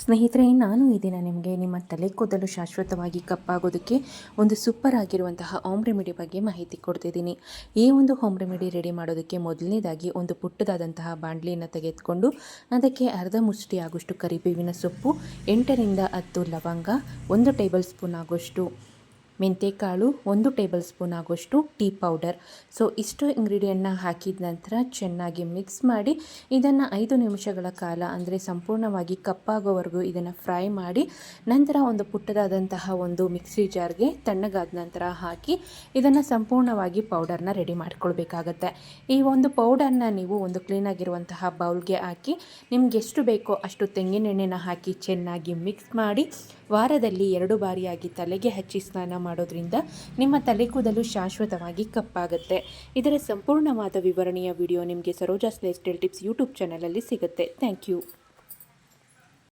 ಸ್ನೇಹಿತರೆ, ನಾನು ಈ ದಿನ ನಿಮಗೆ ನಿಮ್ಮ ತಲೆ ಕೂದಲು ಶಾಶ್ವತವಾಗಿ ಕಪ್ಪಾಗೋದಕ್ಕೆ ಒಂದು ಸೂಪರ್ ಆಗಿರುವಂತಹ ಹೋಮ್ ರೆಮಿಡಿ ಬಗ್ಗೆ ಮಾಹಿತಿ ಕೊಡ್ತಿದ್ದೀನಿ. ಈ ಒಂದು ಹೋಮ್ ರೆಮಿಡಿ ರೆಡಿ ಮಾಡೋದಕ್ಕೆ ಮೊದಲನೇದಾಗಿ ಒಂದು ಪುಟ್ಟದಾದಂತಹ ಬಾಣಲಿಯನ್ನು ತೆಗೆದುಕೊಂಡು ಅದಕ್ಕೆ ಅರ್ಧ ಮುಷ್ಟಿ ಆಗೋಷ್ಟು ಕರಿಬೇವಿನ ಸೊಪ್ಪು, ಎಂಟರಿಂದ ಹತ್ತು ಲವಂಗ, ಒಂದು ಟೇಬಲ್ ಸ್ಪೂನ್ ಆಗೋಷ್ಟು ಮೆಂತೆಕಾಳು ಒಂದು ಟೇಬಲ್ ಸ್ಪೂನ್ ಆಗೋಷ್ಟು ಟೀ ಪೌಡರ್. ಸೊ, ಇಷ್ಟು ಇಂಗ್ರೀಡಿಯೆಂಟ್ನ ಹಾಕಿದ ನಂತರ ಚೆನ್ನಾಗಿ ಮಿಕ್ಸ್ ಮಾಡಿ ಇದನ್ನು ಐದು ನಿಮಿಷಗಳ ಕಾಲ ಅಂದರೆ ಸಂಪೂರ್ಣವಾಗಿ ಕಪ್ಪಾಗೋವರೆಗೂ ಇದನ್ನು ಫ್ರೈ ಮಾಡಿ ನಂತರ ಒಂದು ಪುಟ್ಟದಾದಂತಹ ಒಂದು ಮಿಕ್ಸಿ ಜಾರ್ಗೆ ತಣ್ಣಗಾದ ನಂತರ ಹಾಕಿ ಇದನ್ನು ಸಂಪೂರ್ಣವಾಗಿ ಪೌಡರ್ನ ರೆಡಿ ಮಾಡ್ಕೊಳ್ಬೇಕಾಗತ್ತೆ. ಈ ಒಂದು ಪೌಡರ್ನ ನೀವು ಒಂದು ಕ್ಲೀನಾಗಿರುವಂತಹ ಬೌಲ್ಗೆ ಹಾಕಿ ನಿಮ್ಗೆ ಎಷ್ಟು ಬೇಕೋ ಅಷ್ಟು ತೆಂಗಿನೆಣ್ಣೆನ ಹಾಕಿ ಚೆನ್ನಾಗಿ ಮಿಕ್ಸ್ ಮಾಡಿ ವಾರದಲ್ಲಿ ಎರಡು ಬಾರಿಯಾಗಿ ತಲೆಗೆ ಹಚ್ಚಿ ಸ್ನಾನ ಮಾಡೋದ್ರಿಂದ ನಿಮ್ಮ ತಲೆ ಕೂದಲು ಶಾಶ್ವತವಾಗಿ ಕಪ್ಪಾಗುತ್ತೆ. ಇದರ ಸಂಪೂರ್ಣವಾದ ವಿವರಣೆಯ ವಿಡಿಯೋ ನಿಮಗೆ Saroja slay style tips YouTube ಚಾನಲಲ್ಲಿ ಸಿಗುತ್ತೆ. Thank you.